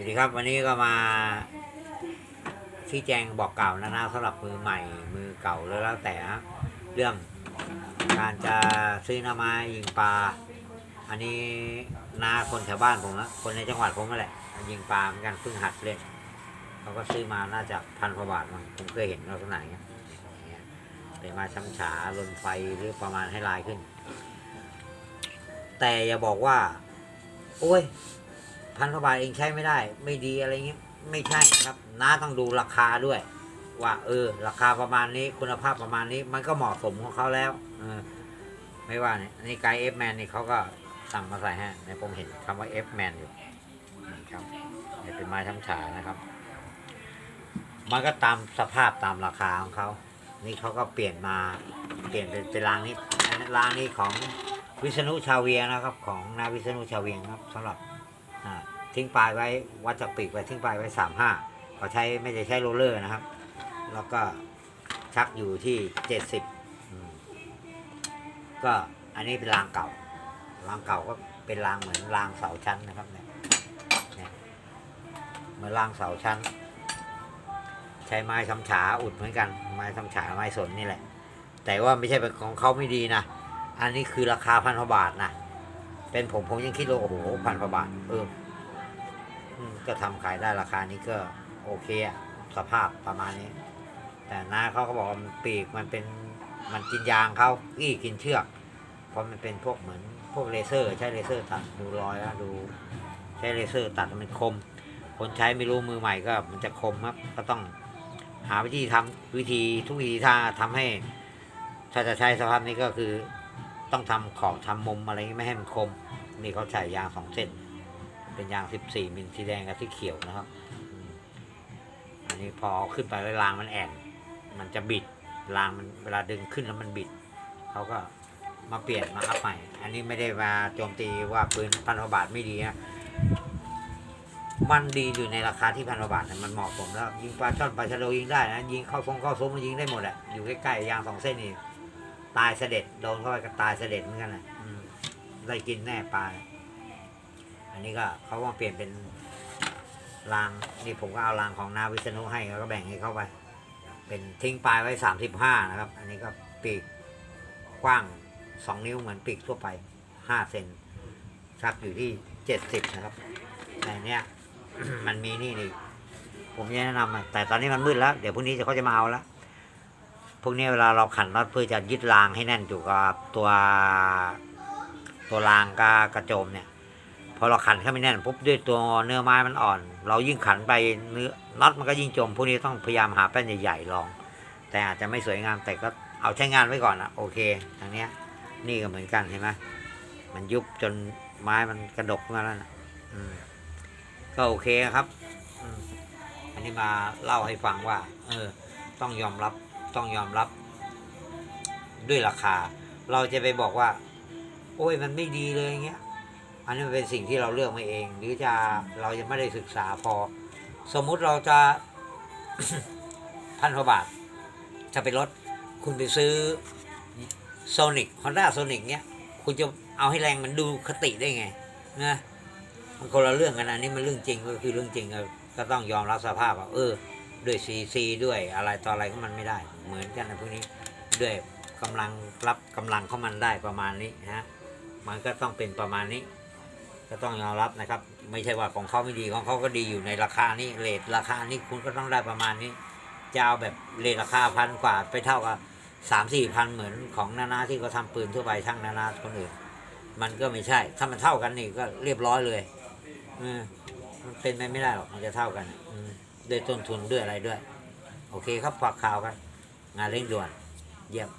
วัสดีครับวันนี้ก็มาชี้แจงบอกกล่าวนะนะสำหรับมือใหม่มือเก่าแล้วแล้วแต่นะเรื่องการจะซื้อหน้าไม้ยิงปลาอันนี้นาคนแถวบ้านผมนะคนในจังหวัดผมนั่นแหละยิงปลาเหมือนกันเพิ่งหัดเล่นเขาก็ซื้อมาน่าจะพันกว่าบาทมั้งผมเคยเห็นลักษณะอย่างเงี้ยอย่างเงี้ยเป็นมาช้ำฉาลนไฟหรือประมาณให้ลายขึ้น แต่อย่าบอกว่า โอ้ย พันกว่าบาทเองใช้ไม่ได้ ไม่ดีอะไรเงี้ยไม่ใช่นะครับน้าต้องดูราคาด้วย ว่า เออ ราคาประมาณนี้คุณภาพประมาณนี้ มันก็เหมาะสมของเขาแล้วออไม่ว่าเนี่ยนนี้ไกด์เอฟแมนนี่เขาก็สั่งมาใส่ให้ในผมเห็นคำว่าเอฟแมนอยู่นะครับนี่เป็นไม้ช้ำฉานะครับ มันก็ตามสภาพตามราคาของเขานี่เขาก็เปลี่ยนมาเปลี่ยนเป็นเป็นรางนี้รางนี้ของวิษณุชาวเวียนะครับ ของนาวิษณุชาวเวียงครับสำหรับอ่า ทิ้งปลายไว้วัดจากปีกไว้ทิ้งปลายไว้สามห้าเขาใช้ไม่ได้ใช้โรลเลอร์นะครับ แล้วก็ชักอยู่ที่เจ็ดสิบก็อันนี้เป็นรางเก่ารางเก่าก็เป็นรางเหมือนรางเสาชั้นนะครับเนี่ยเนี่ยเหมือนรางเสาชั้น ใช้ไม้ทำฉาอุดเหมือนกัน ไม้ทำฉาไม้สนนี่แหละ แต่ว่าไม่ใช่เป็นของเขาไม่ดีนะอันนี้คือราคาพันกว่าบาทนะเป็นผมผมยังคิดว่าโอ้โหพันกว่าบาทเออ ก็ทำขายได้ราคานี้ก็โอเคอะสภาพประมาณนี้ แต่น้าเขาก็บอกมันปีกมันเป็นมันกินยางเขาอี้กินเชือก เพราะมันเป็นพวกเหมือนพวกเลเซอร์ ใช้เลเซอร์ตัดดูรอยแล้วดู ใช้เลเซอร์ตัดมันคม คนใช้ไม่รู้มือใหม่ก็มันจะคมครับก็ต้องหาวิธีทำวิธีทุกวิธีถ้าทำให้ ถ้าจะใช้สภาพนี้ก็คือ ต้องทำขอบทำมุมอะไรไม่ให้มันคมนี่เขาใส่ยางสองเส้น เป็นยาง 14 มิลสีแดงกับสีเขียวนะครับ อันนี้พอเอาขึ้นไปแล้วรางมันแอนมันจะบิดรางมันเวลาดึงขึ้นแล้วมันบิด เขาก็มาเปลี่ยนมาอัพใหม่ อันนี้ไม่ได้มาโจมตีว่าปืนพันกว่าบาทไม่ดีนะ มันดีอยู่ในราคาที่พันกว่าบาทนะมันเหมาะสมแล้ว ยิงปลาช่อนปลาชะโดยิงได้นะ ยิงเข้าฟงเข้าซุ้มมันยิงได้หมดแหละอยู่ใกล้ๆยางสองเส้นนี่ตายเสด็จโดนเข้าไปก็ตายเสด็จเหมือนกันแหละได้กินแน่ปลา อันนี้ก็เขาว่าเปลี่ยนเป็นรางนี่ผมก็เอารางของนาวิษณุให้แล้วก็แบ่งให้เข้าไป เป็นทิ้งปลายไว้สามสิบห้านะครับ อันนี้ก็ปีกกว้างสองนิ้วเหมือนปีกทั่วไปห้าเซนชักอยู่ที่เจ็ดสิบนะครับ แต่เนี้ยมันมีนี่นี่ผมจะแนะนำแต่ตอนนี้มันมืดแล้ว เดี๋ยวพรุ่งนี้เขาจะมาเอาแล้วพวกนี้เวลาเราขันน็อตเพื่อจะยึดรางให้แน่นอยู่กับตัวตัวรางกากระโจมเนี่ย พอเราขันเข้าไม่แน่นปุ๊บด้วยตัวเนื้อไม้มันอ่อน เรายิ่งขันไปเนื้อน็อตมันก็ยิ่งจมพวกนี้ต้องพยายามหาแป้นใหญ่ๆลอง แต่อาจจะไม่สวยงามแต่ก็เอาใช้งานไว้ก่อนนะโอเคทางเนี้ย นี่ก็เหมือนกันเห็นไหมมันยุบจนไม้มันกระดกมาแล้วนะก็โอเคครับอันนี้มาเล่าให้ฟังว่า เออ ต้องยอมรับต้องยอมรับ ด้วยราคา เราจะไปบอกว่า โอ้ยมันไม่ดีเลยอย่างเงี้ย อันนี้มันเป็นสิ่งที่เราเลือกมาเอง หรือจะเรายังไม่ได้ศึกษาพอ สมมุติเราจะพันกว่าบาท จะไปลดคุณไปซื้อโซนิกฮอนด้าโซนิกเนี้ย คุณจะเอาให้แรงมันดูคติได้ไงนะมันคนละเรื่องกันอันนี้มันเรื่องจริงก็คือเรื่องจริงก็ต้องยอมรับสภาพว่าเออ ด้วยซีซีด้วยอะไรต่ออะไรก็มันไม่ได้ เหมือนกันนะพวกนี้ด้วยกำลังรับกำลังของมันได้ประมาณนี้นะฮะมันก็ต้องเป็นประมาณนี้ ก็ต้องยอมรับนะครับ ไม่ใช่ว่าของเขาไม่ดีของเขาก็ดีอยู่ในราคานี้เลทราคานี้คุณก็ต้องได้ประมาณนี้จะเอาแบบเลทราคาพันกว่าไปเท่ากับสามสี่พันเหมือนของนานาที่เขาทำปืนทั่วไปช่างนานาคนอื่น มันก็ไม่ใช่ ถ้ามันเท่ากันนี่ก็เรียบร้อยเลยออมันเป็นไปไม่ได้หรอกมันจะเท่ากันอืด้วยต้นทุนด้วยอะไรด้วย โอเคครับฝากข่าวกัน งานเร่งด่วน เยี่ยม